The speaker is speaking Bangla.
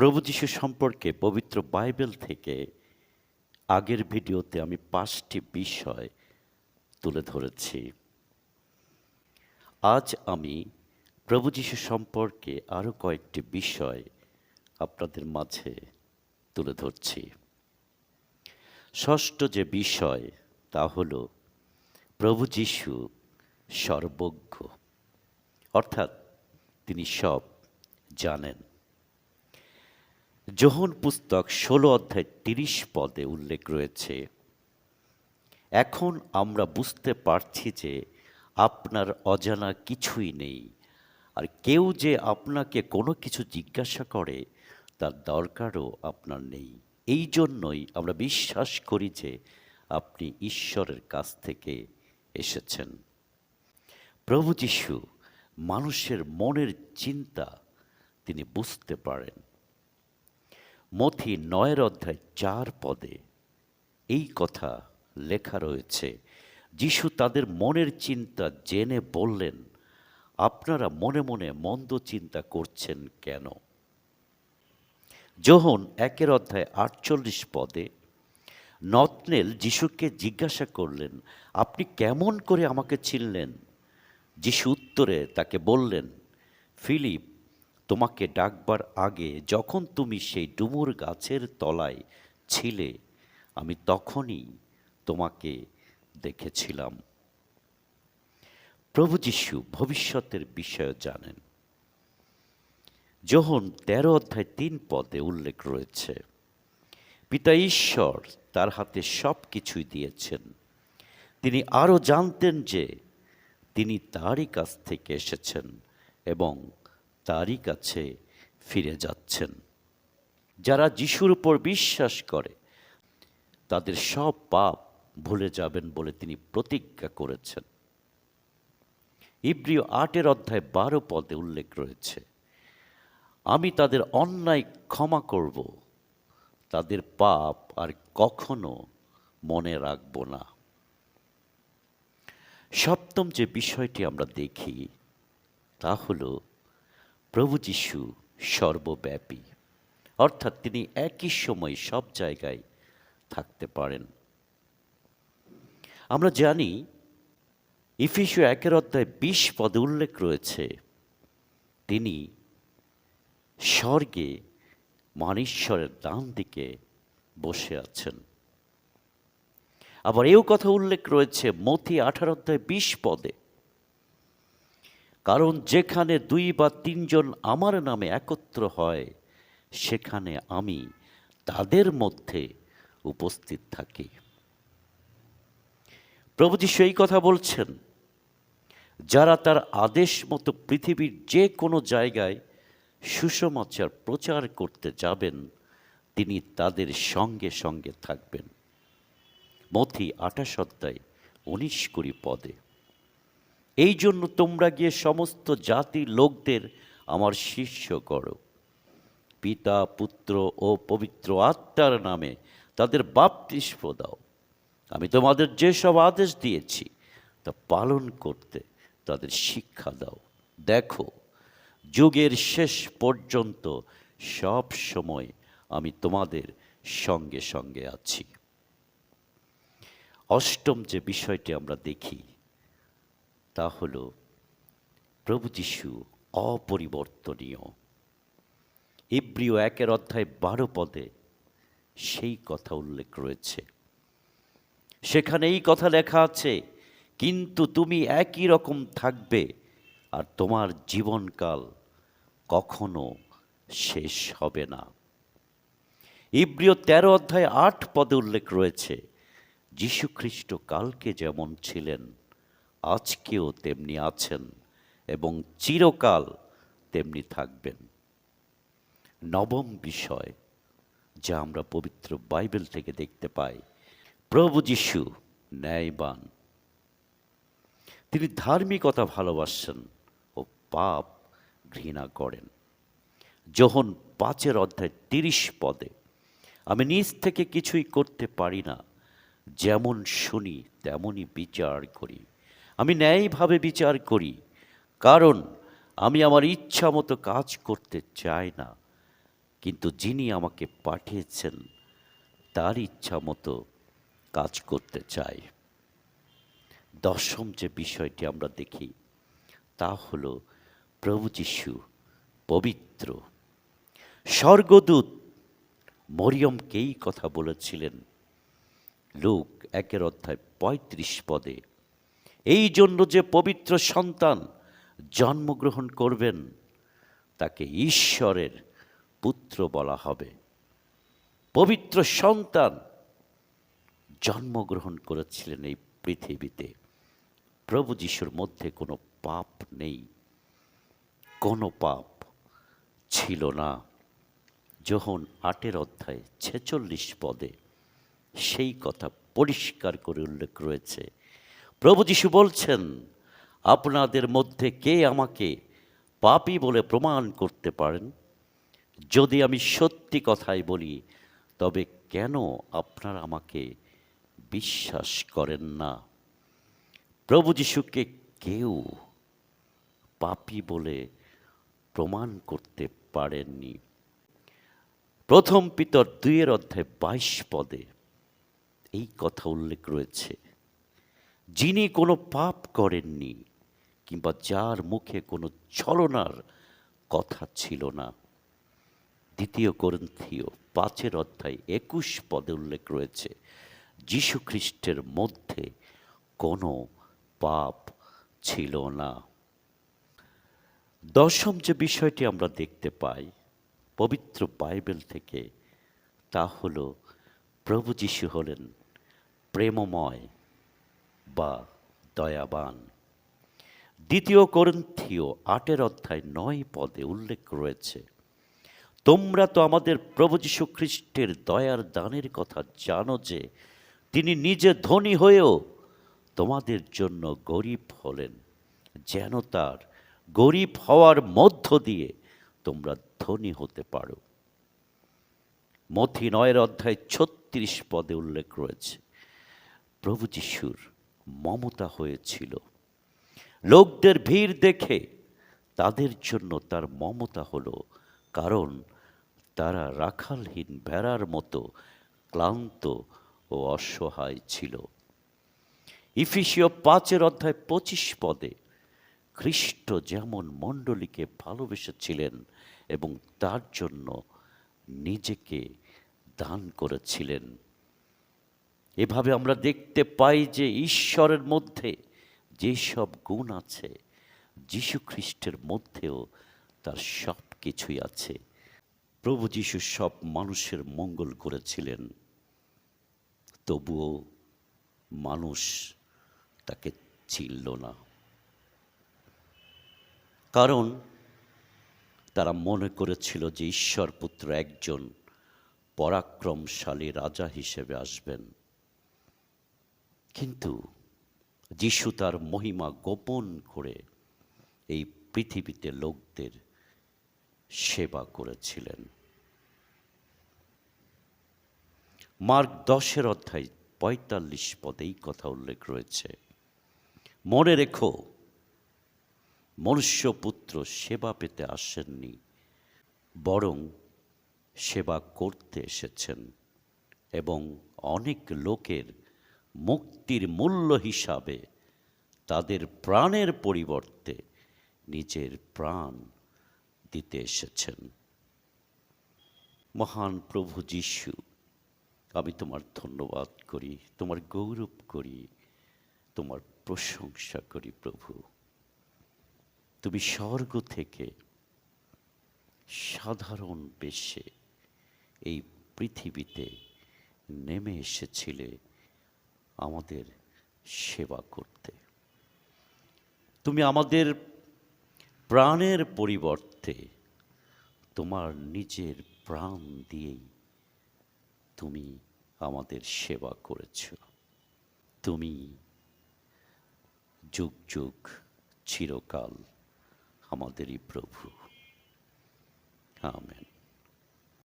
প্রভু যীশু সম্পর্কে পবিত্র বাইবেল থেকে আগের ভিডিওতে আমি পাঁচটি বিষয় তুলে ধরেছি। আজ আমি প্রভু যীশু সম্পর্কে আরও কয়েকটি বিষয় আপনাদের মাঝে তুলে ধরছি। ষষ্ঠ যে বিষয়, তা হল প্রভু যীশু সর্বজ্ঞ। অর্থাৎ তিনি সব জানেন। যোহন পুস্তক ষোলো অধ্যায় তিরিশ পদে উল্লেখ রয়েছে, এখন আমরা বুঝতে পারছি যে আপনার অজানা কিছুই নেই, আর কেউ যে আপনাকে কোনো কিছু জিজ্ঞাসা করে তার দরকারও আপনার নেই। এই জন্যই আমরা বিশ্বাস করি যে আপনি ঈশ্বরের কাছ থেকে এসেছেন। প্রভু যীশু মানুষের মনের চিন্তা তিনি বুঝতে পারেন। মথি নয়ের অধ্যায় চার পদে। এই কথা লেখা রয়েছে, যিশু তাদের মনের চিন্তা জেনে বললেন, আপনারা মনে মনে মন্দ চিন্তা করছেন কেন? যোহন একের অধ্যায় আটচল্লিশ পদে, নতনেল যিশুকে জিজ্ঞাসা করলেন, আপনি কেমন করে আমাকে চিনলেন? যিশু উত্তরে তাকে বললেন, ফিলিপ তোমাকে ডাকবার আগে যখন তুমি সেই ডুমুর গাছের তলায় ছিলে, আমি তখনই তোমাকে দেখেছিলাম। প্রভু যিশু ভবিষ্যতের বিষয় জানেন। যোহন তেরো অধ্যায় তিন পদে উল্লেখ রয়েছে, পিতা ঈশ্বর তার হাতে সব কিছুই দিয়েছেন। তিনি আরও জানতেন যে তিনি তারই কাছ থেকে এসেছেন এবং তারই কাছে ফিরে যাচ্ছেন। যারা যিশুর উপর বিশ্বাস করে, তাদের সব পাপ ভুলে যাবেন বলে তিনি প্রতিজ্ঞা করেছেন। ইব্রিয় আটের অধ্যায় বারো পদে উল্লেখ রয়েছে, আমি তাদের অন্যায় ক্ষমা করব, তাদের পাপ আর কখনো মনে রাখব না। সপ্তম যে বিষয়টি আমরা দেখি, তা হল প্রভু যীশু সর্বব্যাপী। অর্থাৎ তিনি একই সময় সব জায়গায় থাকতে পারেন। আমরা জানি ইফিসু একের অধ্যায় বিশ পদে উল্লেখ রয়েছে, তিনি স্বর্গে মহানীশ্বরের ডান দিকে বসে আছেন। আবার এও কথা উল্লেখ রয়েছে, মতি আঠারো অধ্যায় বিশ পদে কারণ যেখানে দুই বা তিনজন আমার নামে একত্র হয়, সেখানে আমি তাদের মধ্যে উপস্থিত থাকি। প্রভু যিশু এই কথা বলছেন, যারা তার আদেশ মতো পৃথিবীর যে কোনো জায়গায় সুসমাচার প্রচার করতে যাবেন, তিনি তাদের সঙ্গে সঙ্গে থাকবেন। মথি আঠাশ অধ্যায় উনিশ কুড়ি পদে। এই জন্য তোমরা গিয়ে সমস্ত জাতির লোকদের আমার শিষ্য করো। পিতা, পুত্র ও পবিত্র আত্মার নামে তাদের বাপতিস্ম দাও। আমি তোমাদের যেসব আদেশ দিয়েছি, তা পালন করতে তাদের শিক্ষা দাও। দেখো, যুগের শেষ পর্যন্ত সব সময় আমি তোমাদের সঙ্গে সঙ্গে আছি। অষ্টম যে বিষয়টি আমরা দেখি তা হল প্রভু যিশু অপরিবর্তনীয়। ইব্রিয় একের অধ্যায় বারো পদে সেই কথা উল্লেখ রয়েছে। সেখানে এই কথা লেখা আছে, কিন্তু তুমি একই রকম থাকবে আর তোমার জীবনকাল কখনো শেষ হবে না। ইব্রিয় তেরো অধ্যায় আট পদে উল্লেখ রয়েছে যীশুখ্রিস্ট কালকে যেমন ছিলেন আজকেও তেমনি আছেন এবং চিরকাল তেমনি থাকবেন। নবম বিষয় যা আমরা পবিত্র বাইবেল থেকে দেখতে পাই, প্রভু যিশু ন্যায়বান। তিনি ধার্মিকতা ভালোবাসেন ও পাপ ঘৃণা করেন। যখন পাঁচের অধ্যায় তিরিশ পদে, আমি নিজ থেকে কিছুই করতে পারি না, যেমন শুনি তেমনই বিচার করি। আমি ন্যায়ভাবে বিচার করি, কারণ আমি আমার ইচ্ছা মতো কাজ করতে চাই না। কিন্তু যিনি আমাকে পাঠিয়েছেন, তার ইচ্ছা মতো কাজ করতে চাই। দশম যে বিষয়টি আমরা দেখি, তা হল প্রভু যিশু পবিত্র। স্বর্গদূত মরিয়মকেই কথা বলেছিলেন। লোক একের অধ্যায় পঁয়ত্রিশ পদে। এই জন্য যে পবিত্র সন্তান জন্মগ্রহণ করবেন, তাকে ঈশ্বরের পুত্র বলা হবে। পবিত্র সন্তান জন্মগ্রহণ করেছিলেন এই পৃথিবীতে। প্রভু যিশুর মধ্যে কোনো পাপ নেই, কোনো পাপ ছিল না। যখন আটের অধ্যায় ছেচল্লিশ পদে সেই কথা পরিষ্কার করে উল্লেখ রয়েছে প্রভু যিশু বলছেন, আপনাদের মধ্যে কে আমাকে পাপী বলে প্রমাণ করতে পারেন? যদি আমি সত্যি কথাই বলি, তবে কেন আপনারা আমাকে বিশ্বাস করেন না? প্রভু যিশুকে কেউ পাপী বলে প্রমাণ করতে পারেননি। প্রথম পিতর দুইয়ের অধ্যায় বাইশ পদে এই কথা উল্লেখ রয়েছে। যিনি কোনো পাপ করেননি কিংবা যার মুখে কোনো ছলনার কথা ছিল না। দ্বিতীয় করন্থীয় পাঁচের অধ্যায় একুশ পদে উল্লেখ রয়েছে, যীশু খ্রিস্টের মধ্যে কোনো পাপ ছিল না। দশম যে বিষয়টি আমরা দেখতে পাই পবিত্র বাইবেল থেকে, তা হলো প্রভু যিশু হলেন প্রেমময় বা দয়াবান। দ্বিতীয় করন্থীয় আটের অধ্যায় নয় পদে উল্লেখ রয়েছে, তোমরা তো আমাদের প্রভু যীশু খ্রিস্টের দয়ার দানের কথা জানো যে তিনি নিজে ধনী হয়েও তোমাদের জন্য গরিব হলেন, যেন তার গরিব হওয়ার মধ্য দিয়ে তোমরা ধনী হতে পারো। মথি নয়ের অধ্যায় ছত্রিশ পদে উল্লেখ রয়েছে, প্রভু যিশুর মমতা হয়েছিল। লোকদের ভিড় দেখে তাদের জন্য তার মমতা হলো, কারণ তারা রাখালহীন ভেড়ার মতো ক্লান্ত ও অসহায় ছিল। ইফিসীয় পাঁচের অধ্যায় পঁচিশ পদে খ্রিস্ট যেমন মণ্ডলীকে ভালোবেসেছিলেন এবং তার জন্য নিজেকে দান করেছিলেন। এভাবে আমরা দেখতে পাই যে ঈশ্বরের মধ্যে যেসব গুণ আছে যীশু খ্রিস্টের মধ্যেও তার সব কিছুই আছে। প্রভু যীশু সব মানুষের মঙ্গল করেছিলেন। তবুও মানুষ তাকে চিনল না। কারণ তারা মনে করেছিল যে ঈশ্বর পুত্র একজন পরাক্রমশালী রাজা হিসেবে আসবেন। কিন্তু যিশু তার মহিমা গোপন করে এই পৃথিবীতে লোকদের সেবা করেছিলেন। মার্ক দশের অধ্যায় পঁয়তাল্লিশ পদে এই কথা উল্লেখ রয়েছে। মনে রেখো, মনুষ্যপুত্র সেবা পেতে আসেননি, বরং সেবা করতে এসেছেন এবং অনেক লোকের মুক্তির মূল্য হিসাবে তাদের প্রাণের পরিবর্তে নিজের প্রাণ দিতে এসেছেন। মহান প্রভু যিশু, আমি তোমার ধন্যবাদ করি, তোমার গৌরব করি, তোমার প্রশংসা করি প্রভু। তুমি স্বর্গ থেকে সাধারণ বেশে এই পৃথিবীতে নেমে এসেছিলে। আমাদের সেবা করতে। তুমি আমাদের প্রাণের পরিবর্তে তোমার নিজের প্রাণ দিয়েই তুমি আমাদের সেবা করেছ। তুমি যুগ যুগ চিরকাল আমাদেরই প্রভু। আমেন।